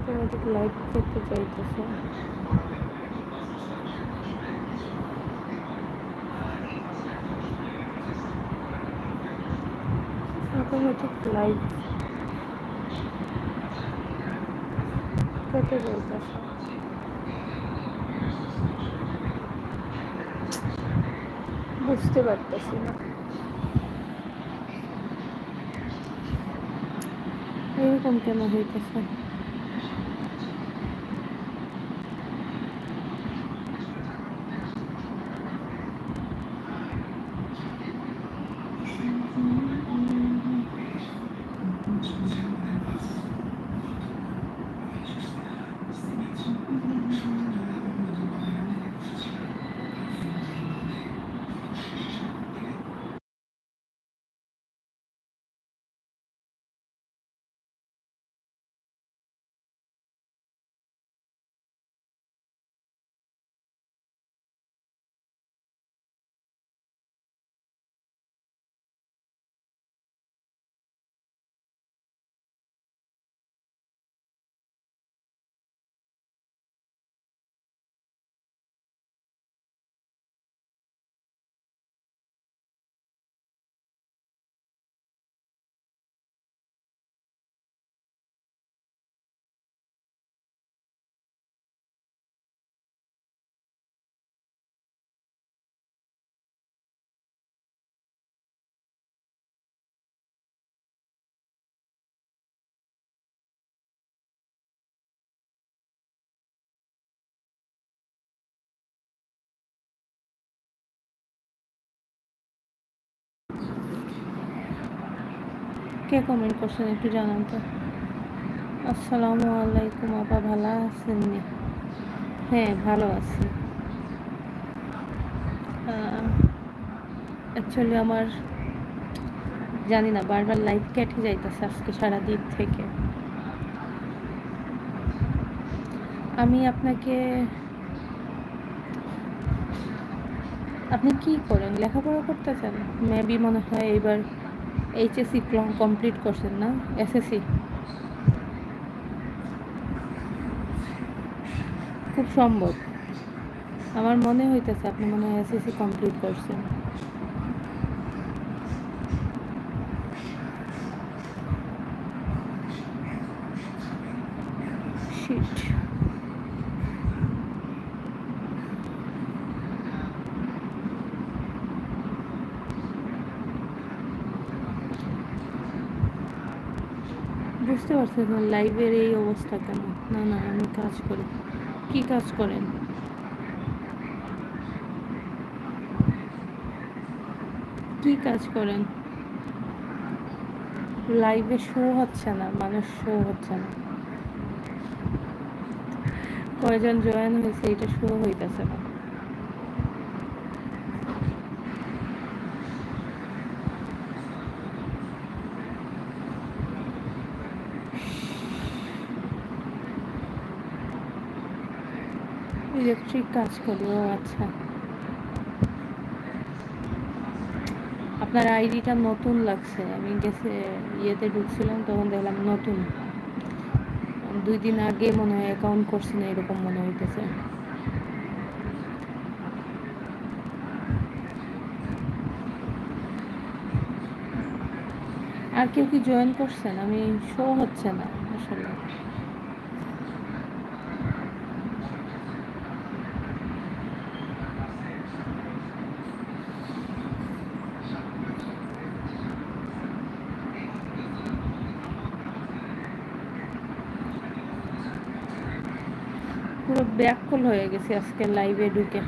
Automatic light করতে চাইতেছে। Automatic light করতে চাইতেছে। বুঝতে পারতেছি না। এরকম কেন হইতেছে? ごい。কে কমেন্ট করছেন একটু জানান তো। আসসালামু আলাইকুম, আপা ভালো আছেন নি? হ্যাঁ ভালো আছি। অ্যাকচুয়ালি আমার জানি না, বারবার লাইট কেটে যাইতেছে আজকে সারাদিন থেকে। আমি আপনাকে, আপনি কি করেন? লেখাপড়া করতে চান মেবি মনে হয় এবার এইচএসসি কমপ্লিট করছেন না? এসএসসি খুব সম্ভব। আমার মনে হইতেছে আপনি মনে হয় এসএসসি কমপ্লিট করছেন। বুঝতে পারছেন না লাইভের এই অবস্থা কেন? না না, আমি কাজ করি। কি কাজ করেন? কি কাজ করেন? লাইভে শো হচ্ছে না, মানুষ শো হচ্ছে না। কয়জন জয়েন হয়েছে, এটা শো হইতেছে না। ইলেকট্রিক কাজ করি, ও আচ্ছা। আপনার আইডিটা নতুন লাগছে, আমি গেছে ইয়েতে ঢুকছিলাম, তখন দেখলাম নতুন। দুই দিন আগে মনে হয় অ্যাকাউন্ট করছি না, এরকম মনে হইতেছে। আর কেউ কি জয়েন করছেন? আমি শো হচ্ছে না, আসলে। পুরো ব্যাকফুল হয়ে গেছে আজকে লাইভে ঢুকে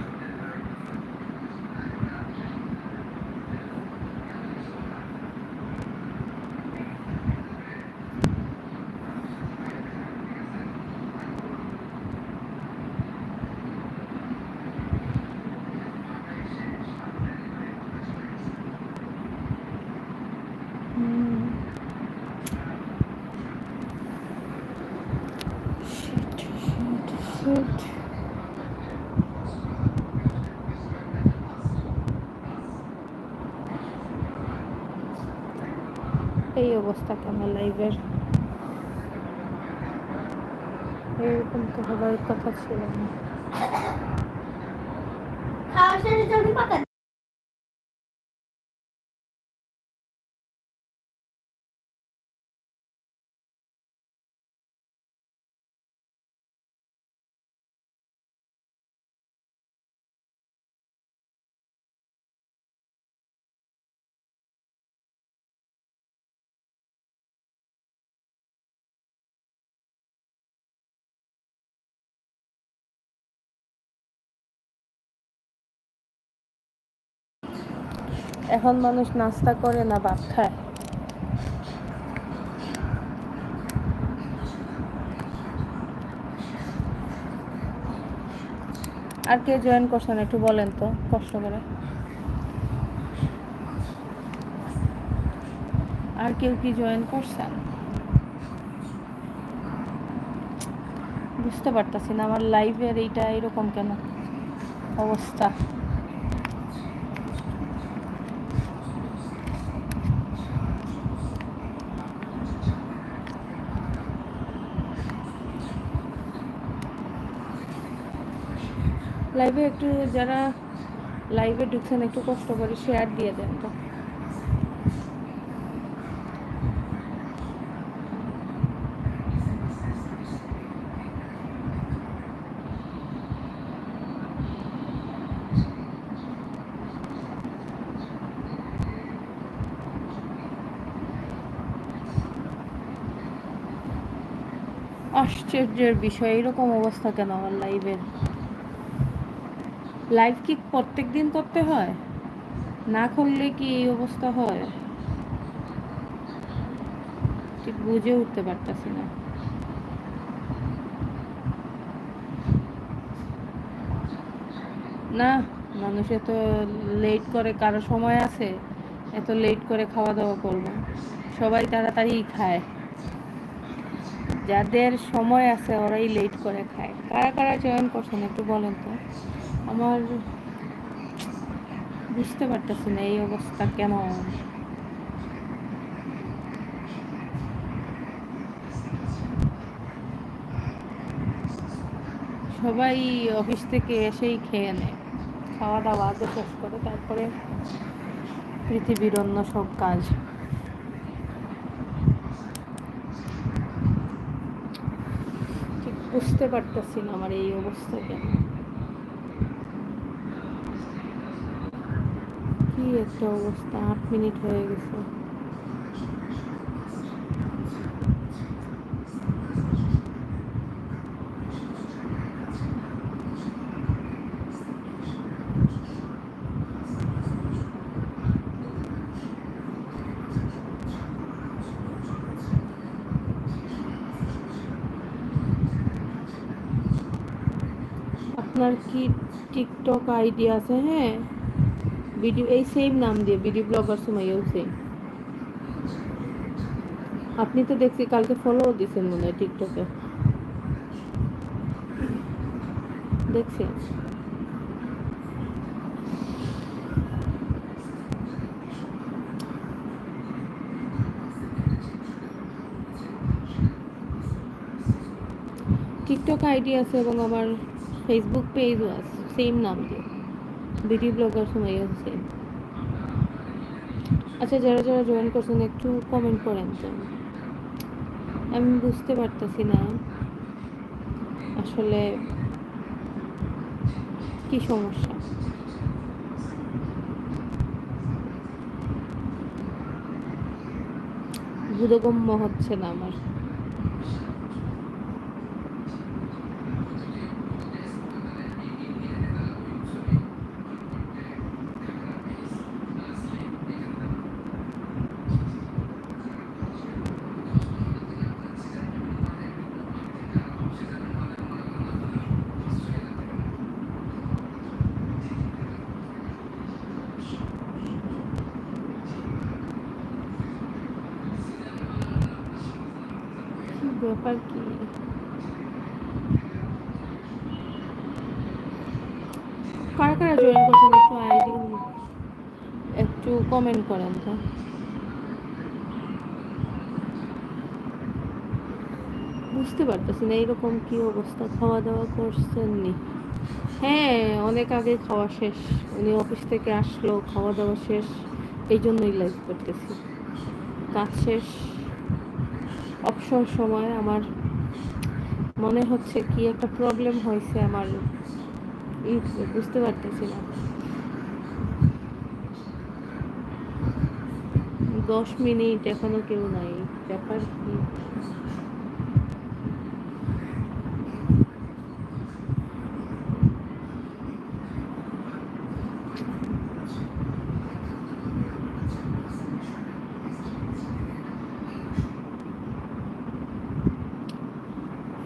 Shit. এই অবস্থা কেমন লাইভের এরকম তো হবার কথা ছিল না। এখন মানুষ নাস্তা করে না ভাত খায়? আর কে জয়েন করছেন একটু বলেন তো, কষ্ট করে। আর কেউ কি জয়েন করছেন? বুঝতে পারতাছি না, আমার লাইভের এইটা এরকম কেন? অবস্থা। লাইভে একটু যারা লাইভে ঢুকছেন, একটু কষ্ট করে শেয়ার দিয়ে দেন তো। আশ্চর্যের বিষয় এরকম অবস্থা কেন আমার লাইভের লাইভ কি প্রত্যেক দিন করতে হয়? না করলে কি এই অবস্থা হয়? ঠিক বুঝে উঠতে পারতাছি না। না, মানুষ এত লেট করে কারও সময় আছে, এত লেট করে খাওয়া দাওয়া করব। সবাই তাড়াতাড়ি খায়। যাদের সময় আছে ওরাই লেট করে খায়। কারা কারা জয়েন করছেন একটু বলেন তো? আমার বুঝতে পারতেছি না এই অবস্থা কেন সবাই অফিস থেকে এসেই খেয়ে নেয়। খাওয়া দাওয়া আগে শেষ করে তারপরে পৃথিবীর অন্য সব কাজ। ঠিক বুঝতে পারতেছি না আমার এই অবস্থা কেন কি একটা অবস্থা? আট মিনিট হয়ে গেছে। আপনার কি টিকটক আইডি আছে? হ্যাঁ। ভিডিও, এই সেম নাম দিয়ে ভিডিও ব্লগার সময়ও সেম আপনি তো দেখছি, কালকে ফলো দিছেন মনে হয় টিকটকে দেখছি। টিকটক আইডি আছে এবং আমার ফেসবুক পেজও আছে সেম নাম দিয়ে। ভিডিও ব্লগার সময়ও সেম আচ্ছা যারা যারা জয়েন করছেন, একটু কমেন্ট করেন তো। আমি বুঝতে পারতেছি না আসলে কি সমস্যা। বোধগম্য হচ্ছে না আমার কি ব্যাপার কি কারা কারা জয়েন করছেন একটু আইডি একটু কমেন্ট করেন তো। বুঝতে পারতেছি না এরকম কি অবস্থা খাওয়া দাওয়া করছেন নি হ্যাঁ অনেক আগে খাওয়া শেষ, উনি অফিস থেকে আসলো খাওয়া দাওয়া শেষ এই জন্যই লাইভ করতেছি। কাজ শেষ, অবসর সময়, আমার মনে হচ্ছে কি একটা প্রবলেম হয়েছে আমার বুঝতে পারতেছি না। দশ মিনিট এখনও কেউ নাই ব্যাপার কি?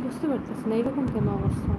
বুঝতে পারতেছি না এরকম কেন অবস্থা?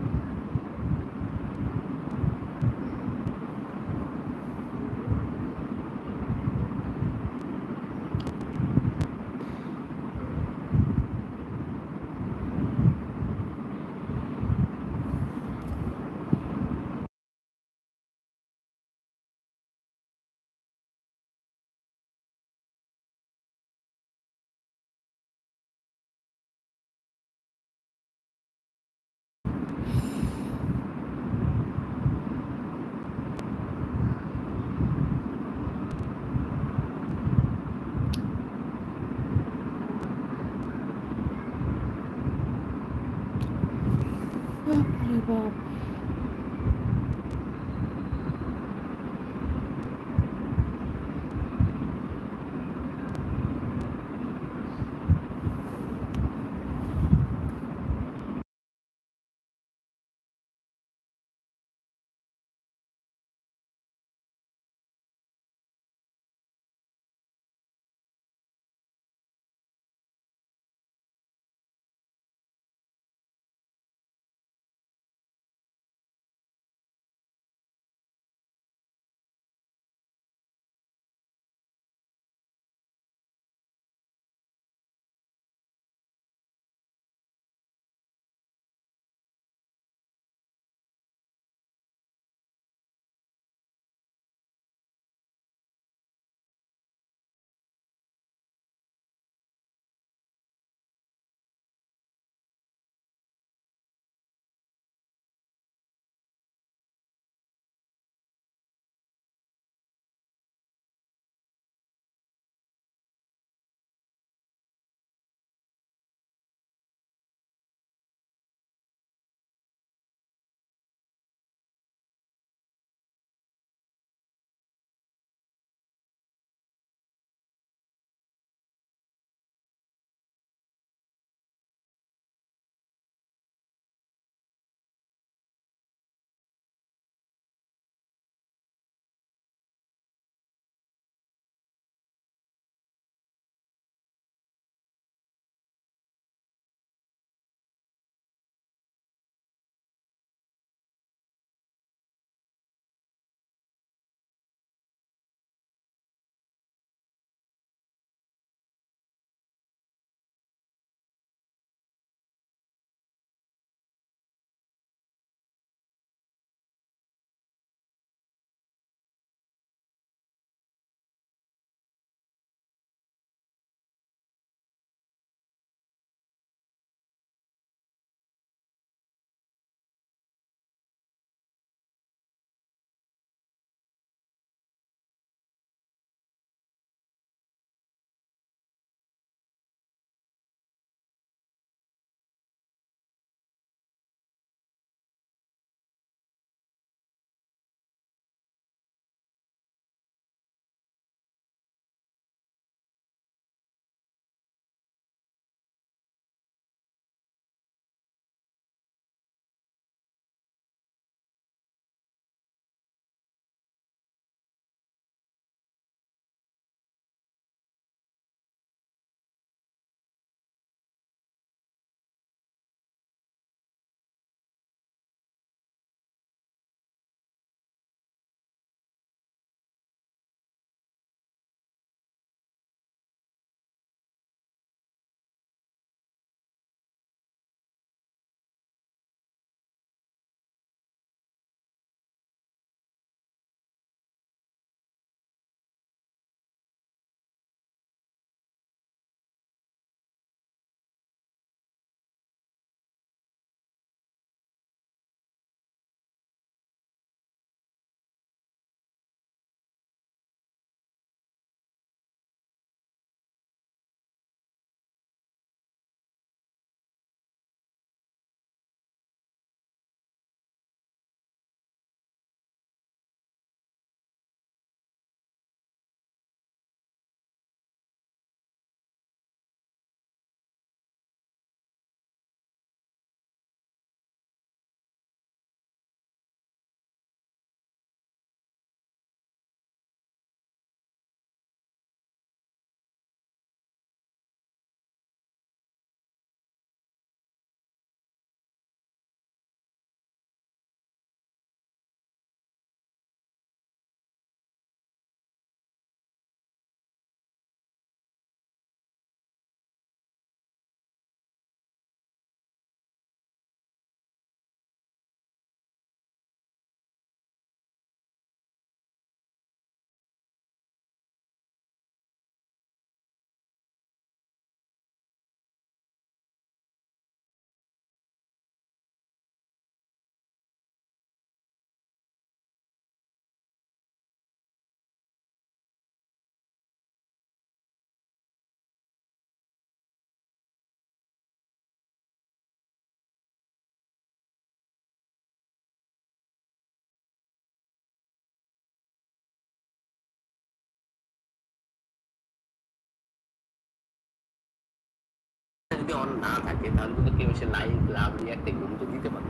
থাকে তাহলে কিন্তু কেউ এসে লাইভ লাভ রিয়াক্ট এগুলো কিন্তু দিতে পারে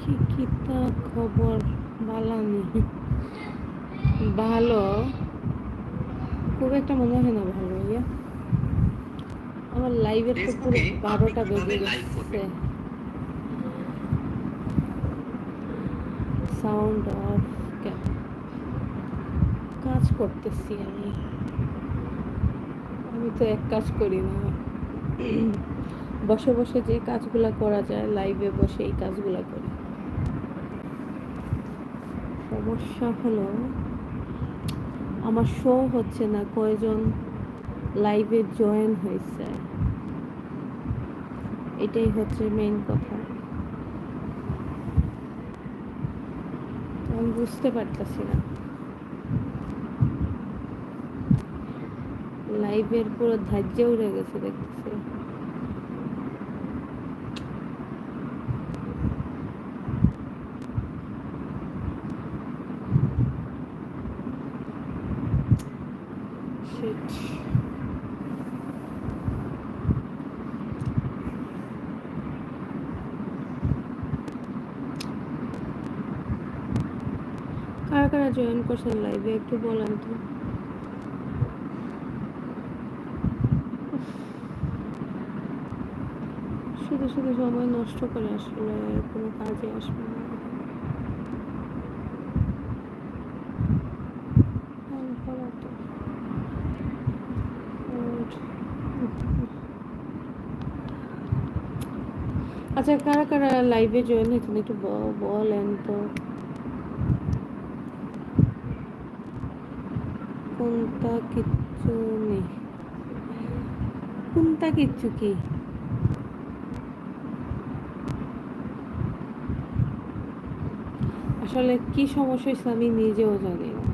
কি কি তা খবর বালানি? ভালো। খুব একটা মনে হয় না ভালো ইয়া। আমার লাইভের তো পুরো বারোটা বেজে গেছে সাউন্ড অফ কাজ করতেছি আমি। আমি তো এক কাজ করি না। বসে বসে যে কাজগুলা করা যায় লাইভে বসে এই কাজগুলা করি। সমস্যা হলো, আমার শো হচ্ছে না, কয়জন লাইভে জয়েন হয়েছে। এটাই হচ্ছে মেইন কথা। আমি বুঝতে পারতেছি না। লাইভের পুরো ধার্য উড়ে গেছে দেখতেছি. কারা কারা জয়েন করছেন লাইভে একটু বলেন তো শুধু শুধু সময় নষ্ট করে আসলে কোনো কাজে আসবে না। হ্যাঁ. আচ্ছা কারা কারা লাইভে জয়েন হয়েছেন? একটু বলেন তো। কোনটা কিচ্ছু নেই। কোনটা কিচ্ছু কি? আসলে কি সমস্যা হয়েছে আমি নিজেও জানি না।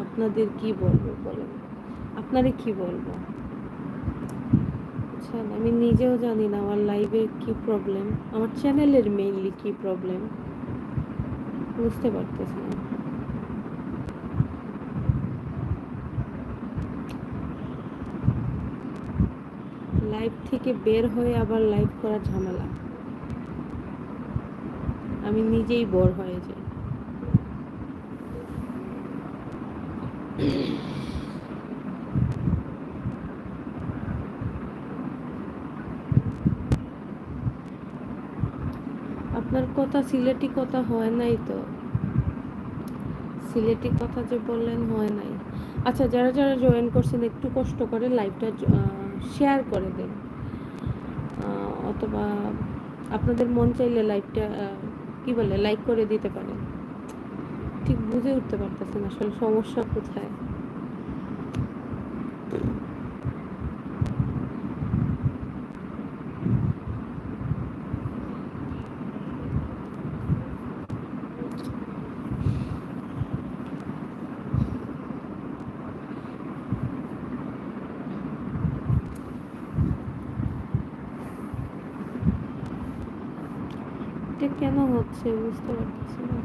আপনাদের কি বলব বলেন? আপনারে কি বলব? আমি নিজেও জানি না আমার লাইভের কি প্রবলেম আমার চ্যানেলের মেইনলি কি প্রবলেম বুঝতে পারতেছি না। লাইভ থেকে বের হয়ে আবার লাইভ করা ঝামেলা। আমি নিজেই বোর হয়ে যাই। আপনার কথা সিলেটি কথা হয় নাই তো? সিলেটি কথা যে বললেন হয় নাই। আচ্ছা যারা যারা জয়েন করছেন, একটু কষ্ট করে লাইভটা শেয়ার করে দেন। অথবা আপনাদের মন চাইলে লাইভটা কি বলে লাইক করে দিতে পারেন। ঠিক বুঝে উঠতে পারতেছেন আসলে সমস্যা কোথায়। কেন হচ্ছে? বুঝতে পারতেছি না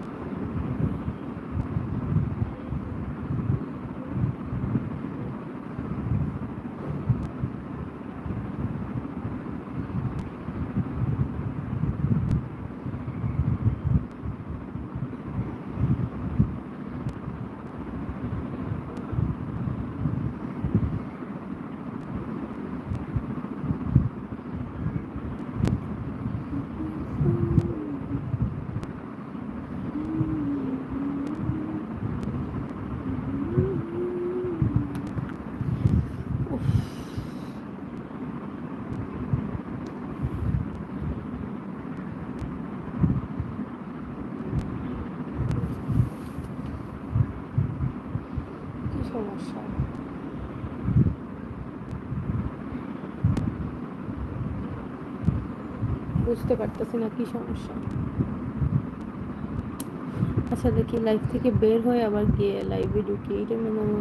উফ, কি সমস্যা বুঝতে পারতেছি না, কি সমস্যা? আচ্ছা দেখি লাইভ থেকে বের হয়ে আবার গিয়ে লাইভে ঢুকি এটা মনে হয়